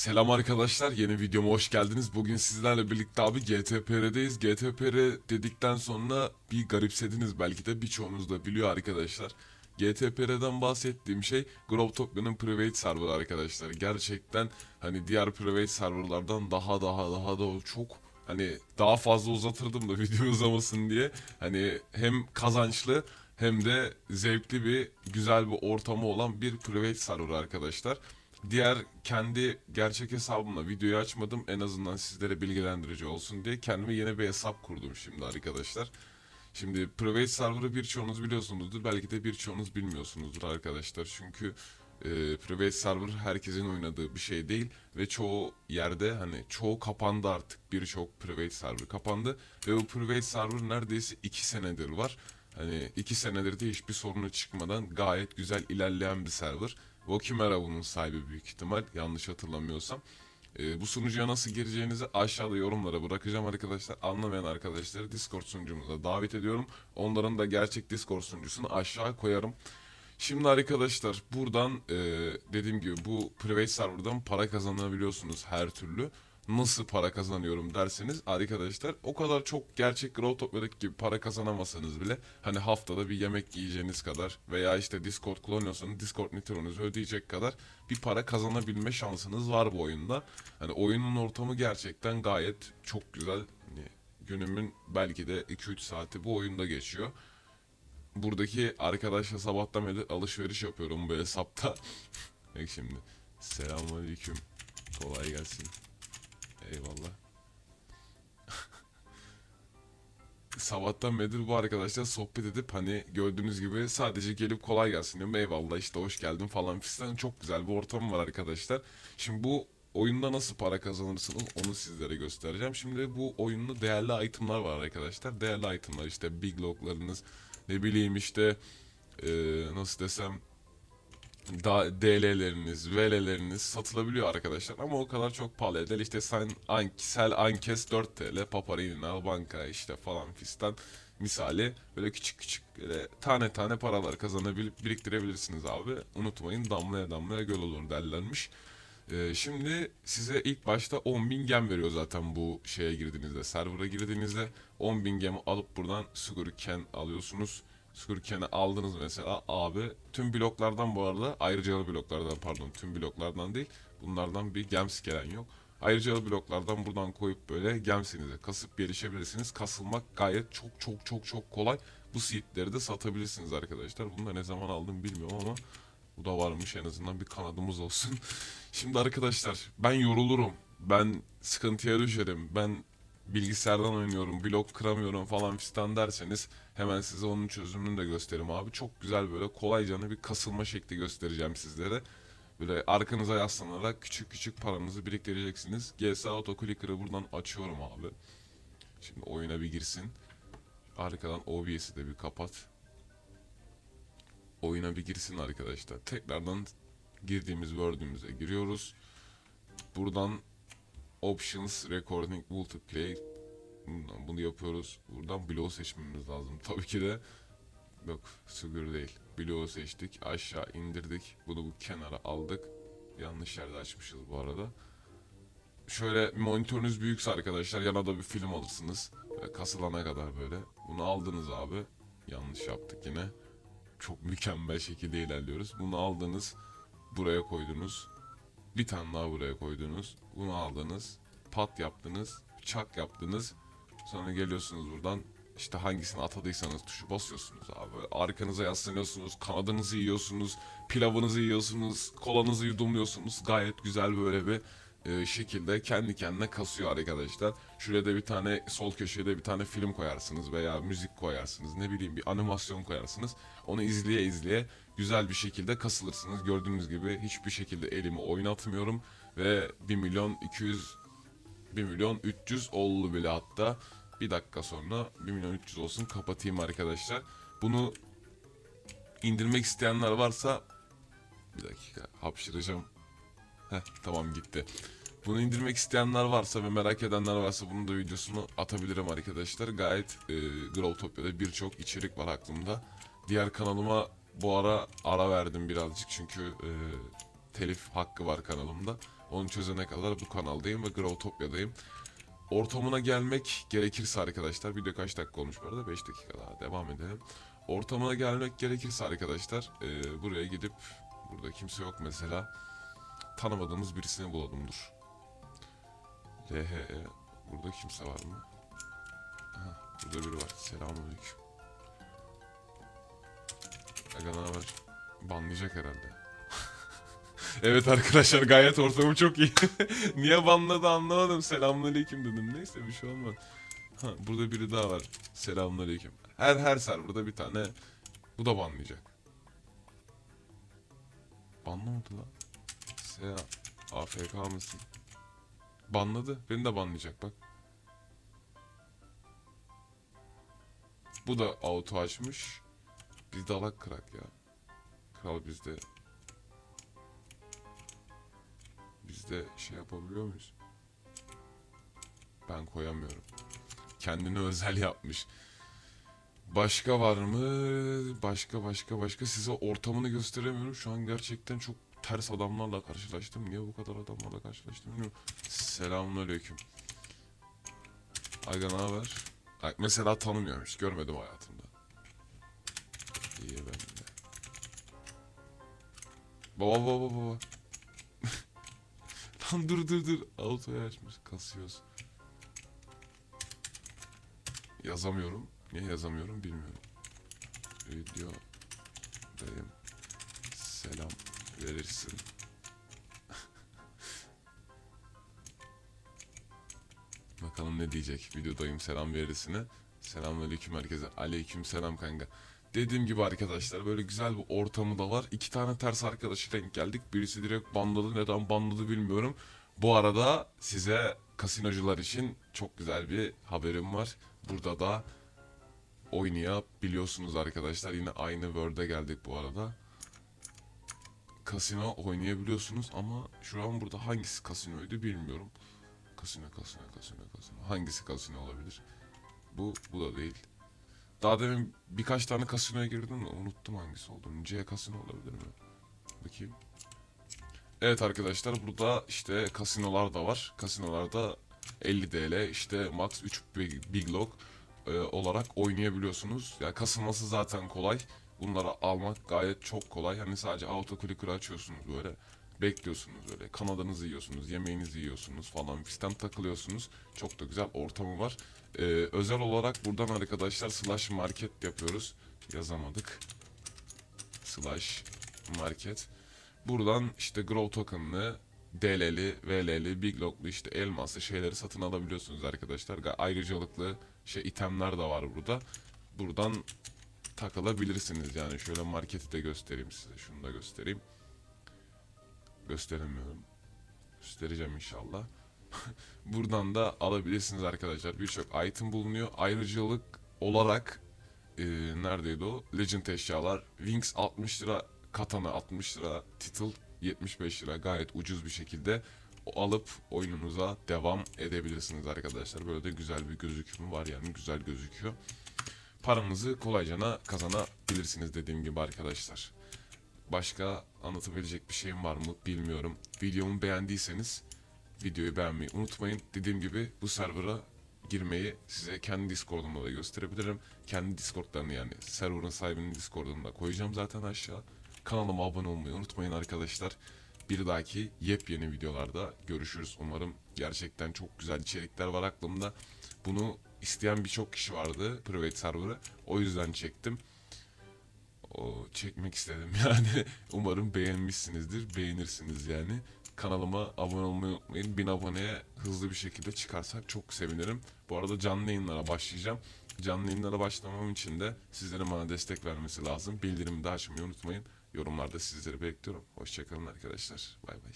Selam arkadaşlar, yeni videoma hoş geldiniz. Bugün sizlerle birlikte abi GTPR'deyiz. GTPR dedikten sonra bir garipsediniz belki de birçoğunuz da biliyor arkadaşlar. GTPR'den bahsettiğim şey Growtopia'nın private server arkadaşlar. Gerçekten hani diğer private serverlardan daha daha daha da çok hani daha fazla uzatırdım da video uzamasın diye. Hani hem kazançlı hem de zevkli bir güzel bir ortamı olan bir private server arkadaşlar. Diğer kendi gerçek hesabımla videoyu açmadım. En azından sizlere bilgilendirici olsun diye kendime yeni bir hesap kurdum şimdi arkadaşlar. Şimdi private server'ı birçoğunuz biliyorsunuzdur. Belki de birçoğunuz bilmiyorsunuzdur arkadaşlar. Çünkü e, private server herkesin oynadığı bir şey değil. Ve çoğu yerde hani çoğu kapandı artık. Birçok private server kapandı. Ve bu private server neredeyse 2 senedir var. Hani 2 senedir de hiçbir sorunu çıkmadan gayet güzel ilerleyen bir server. Vokimera bunun sahibi büyük ihtimal yanlış hatırlamıyorsam. Ee, bu sunucuya nasıl gireceğinizi aşağıda yorumlara bırakacağım arkadaşlar. Anlamayan arkadaşları Discord sunucumuza davet ediyorum. Onların da gerçek Discord sunucusunu aşağı koyarım. Şimdi arkadaşlar buradan e, dediğim gibi bu private serverdan para kazanabiliyorsunuz her türlü. Nasıl para kazanıyorum derseniz arkadaşlar o kadar çok gerçek Growtopia'daki gibi para kazanamasanız bile hani haftada bir yemek yiyeceğiniz kadar veya işte Discord kullanıyorsanız Discord nitronuzu ödeyecek kadar bir para kazanabilme şansınız var bu oyunda. Hani oyunun ortamı gerçekten gayet çok güzel. Hani günümün belki de 2-3 saati bu oyunda geçiyor buradaki arkadaşla sabahtan beri alışveriş yapıyorum bu hesapta. Bak şimdi. Selamünaleyküm. Kolay gelsin. Sabahtan beri bu arkadaşlar sohbet edip hani gördüğünüz gibi sadece gelip kolay gelsin diyorum. Eyvallah işte hoş geldin falan fistan. Çok güzel bir ortam var arkadaşlar. Şimdi bu oyunda nasıl para kazanırsınız onu sizlere göstereceğim. Şimdi bu oyunda değerli itemlar var arkadaşlar. Değerli itemlar işte big loglarınız ne bileyim işte eee, nasıl desem da DL'leriniz, VL'leriniz satılabiliyor arkadaşlar ama o kadar çok pahalı değil. İşte sen an, sel ankes 4 TL, paparinina, banka işte falan fistan misali böyle küçük küçük böyle tane tane paralar kazanabilip biriktirebilirsiniz abi. Unutmayın damlaya damlaya göl olur derlermiş. Ee, şimdi size ilk başta 10.000 gem veriyor zaten bu şeye girdiğinizde, server'a girdiğinizde 10.000 gem alıp buradan Sugarcane alıyorsunuz. Sugarcane'i aldınız mesela abi tüm bloklardan bu arada ayrıcalı bloklardan pardon tüm bloklardan değil bunlardan bir gems gelen yok. Ayrıcalı bloklardan buradan koyup böyle gemsinize kasıp gelişebilirsiniz. Kasılmak gayet çok çok çok çok kolay. Bu seedleri de satabilirsiniz arkadaşlar. Bunu da ne zaman aldım bilmiyorum ama bu da varmış en azından bir kanadımız olsun. Şimdi arkadaşlar ben yorulurum. Ben sıkıntıya düşerim. Ben bilgisayardan oynuyorum, blok kıramıyorum falan fistan derseniz hemen size onun çözümünü de gösteririm abi. Çok güzel böyle kolayca bir kasılma şekli göstereceğim sizlere. Böyle arkanıza yaslanarak küçük küçük paranızı biriktireceksiniz. GS Autoclicker'ı buradan açıyorum abi. Şimdi oyuna bir girsin. Arkadan OBS'i de bir kapat. Oyuna bir girsin arkadaşlar. Tekrardan girdiğimiz Word'ümüze giriyoruz. Buradan Options, Recording, Multiplay. Bundan bunu yapıyoruz. Buradan bloğu seçmemiz lazım. Tabii ki de yok Sugar değil. Bloğu seçtik. Aşağı indirdik. Bunu bu kenara aldık. Yanlış yerde açmışız bu arada. Şöyle monitörünüz büyükse arkadaşlar yana da bir film alırsınız. Böyle kasılana kadar böyle. Bunu aldınız abi. Yanlış yaptık yine. Çok mükemmel şekilde ilerliyoruz. Bunu aldınız. Buraya koydunuz. Bir tane daha buraya koydunuz. Bunu aldınız. Pat yaptınız. Çak yaptınız. Sonra geliyorsunuz buradan. işte hangisini atadıysanız tuşu basıyorsunuz abi. Arkanıza yaslanıyorsunuz. Kanadınızı yiyorsunuz. Pilavınızı yiyorsunuz. Kolanızı yudumluyorsunuz. Gayet güzel böyle bir e, şekilde kendi kendine kasıyor arkadaşlar. Şuraya da bir tane sol köşeye de bir tane film koyarsınız veya müzik koyarsınız. Ne bileyim bir animasyon koyarsınız. Onu izleye izleye güzel bir şekilde kasılırsınız. Gördüğünüz gibi hiçbir şekilde elimi oynatmıyorum ve 1 milyon 200 1 milyon 300 oldu bile hatta. Bir dakika sonra 1 milyon 300 olsun kapatayım arkadaşlar. Bunu indirmek isteyenler varsa bir dakika hapşıracağım. Heh, tamam gitti. Bunu indirmek isteyenler varsa ve merak edenler varsa bunun da videosunu atabilirim arkadaşlar. Gayet e, Growtopia'da birçok içerik var aklımda. Diğer kanalıma bu ara ara verdim birazcık çünkü e, telif hakkı var kanalımda. Onu çözene kadar bu kanaldayım ve Growtopia'dayım. Ortamına gelmek gerekirse arkadaşlar, video kaç dakika olmuş bu arada? 5 dakika daha devam edelim. Ortamına gelmek gerekirse arkadaşlar, e, buraya gidip, burada kimse yok mesela, tanımadığımız birisini bulalım dur. LHE, burada kimse var mı? Aha, burada biri var. Selamünaleyküm. Aga haber? Banlayacak herhalde. evet arkadaşlar gayet ortamım çok iyi. Niye banladı anlamadım. Selamünaleyküm dedim. Neyse bir şey olmaz. Ha, burada biri daha var. Selamünaleyküm. Her her serverda bir tane. Bu da banlayacak. Banlamadı lan. Selam. AFK mısın? Banladı. Beni de banlayacak bak. Bu da auto açmış. Biz de alak kırak ya. Kral bizde. Bizde şey yapabiliyor muyuz? Ben koyamıyorum. Kendini özel yapmış. Başka var mı? Başka başka başka size ortamını gösteremiyorum. Şu an gerçekten çok ters adamlarla karşılaştım. Niye bu kadar adamlarla karşılaştım bilmiyorum. Selamünaleyküm. Aga ne haber? Mesela tanımıyorum hiç görmedim hayatımda. İyi ben de. Baba baba baba. Lan dur dur dur. Autoyu açmış. Kasıyoruz. Yazamıyorum. Niye yazamıyorum bilmiyorum. Video dayım selam verirsin. Bakalım ne diyecek videodayım selam verisine. Selamünaleyküm herkese. Aleyküm selam kanka. Dediğim gibi arkadaşlar böyle güzel bir ortamı da var. İki tane ters arkadaşı denk geldik. Birisi direkt banladı. Neden banladı bilmiyorum. Bu arada size kasinocular için çok güzel bir haberim var. Burada da oynayabiliyorsunuz arkadaşlar. Yine aynı Word'e geldik bu arada. Kasino oynayabiliyorsunuz ama şu an burada hangisi kasinoydu bilmiyorum. Kasino, kasino, kasino, kasino. Hangisi kasino olabilir? Bu, bu da değil. Daha demin birkaç tane kasinoya girdim de unuttum hangisi olduğunu. C kasino olabilir mi? Bakayım. Evet arkadaşlar burada işte kasinolar da var. Kasinolarda 50 TL işte max 3 big, big log e, olarak oynayabiliyorsunuz. Yani kasılması zaten kolay. Bunları almak gayet çok kolay. Hani sadece auto clicker'ı açıyorsunuz böyle. Bekliyorsunuz böyle. Kanadınızı yiyorsunuz, yemeğinizi yiyorsunuz falan. Fistan takılıyorsunuz. Çok da güzel ortamı var. Ee, özel olarak buradan arkadaşlar slash market yapıyoruz. Yazamadık. Slash market. Buradan işte grow token'lı, DL'li, VL'li, big log'lu işte elmaslı şeyleri satın alabiliyorsunuz arkadaşlar. Ayrıcalıklı şey itemler de var burada. Buradan takılabilirsiniz yani. Şöyle marketi de göstereyim size. Şunu da göstereyim. Gösteremiyorum. Göstereceğim inşallah. Buradan da alabilirsiniz arkadaşlar. Birçok item bulunuyor. Ayrıcalık olarak e, neredeydi o? Legend eşyalar. Wings 60 lira, Katana 60 lira, Title 75 lira. Gayet ucuz bir şekilde alıp oyununuza devam edebilirsiniz arkadaşlar. Böyle de güzel bir gözükümü var yani güzel gözüküyor. Paranızı kolayca kazanabilirsiniz dediğim gibi arkadaşlar. Başka anlatabilecek bir şeyim var mı bilmiyorum. Videomu beğendiyseniz videoyu beğenmeyi unutmayın. Dediğim gibi bu server'a girmeyi size kendi Discord'umda da gösterebilirim. Kendi Discord'larını yani server'ın sahibinin Discord'unu da koyacağım zaten aşağı. Kanalıma abone olmayı unutmayın arkadaşlar. Bir dahaki yepyeni videolarda görüşürüz. Umarım gerçekten çok güzel içerikler var aklımda. Bunu isteyen birçok kişi vardı private server'ı. O yüzden çektim o çekmek istedim yani. Umarım beğenmişsinizdir. Beğenirsiniz yani. Kanalıma abone olmayı unutmayın. 1000 aboneye hızlı bir şekilde çıkarsak çok sevinirim. Bu arada canlı yayınlara başlayacağım. Canlı yayınlara başlamam için de sizlerin bana destek vermesi lazım. Bildirimi de açmayı unutmayın. Yorumlarda sizleri bekliyorum. Hoşçakalın arkadaşlar. Bay bay.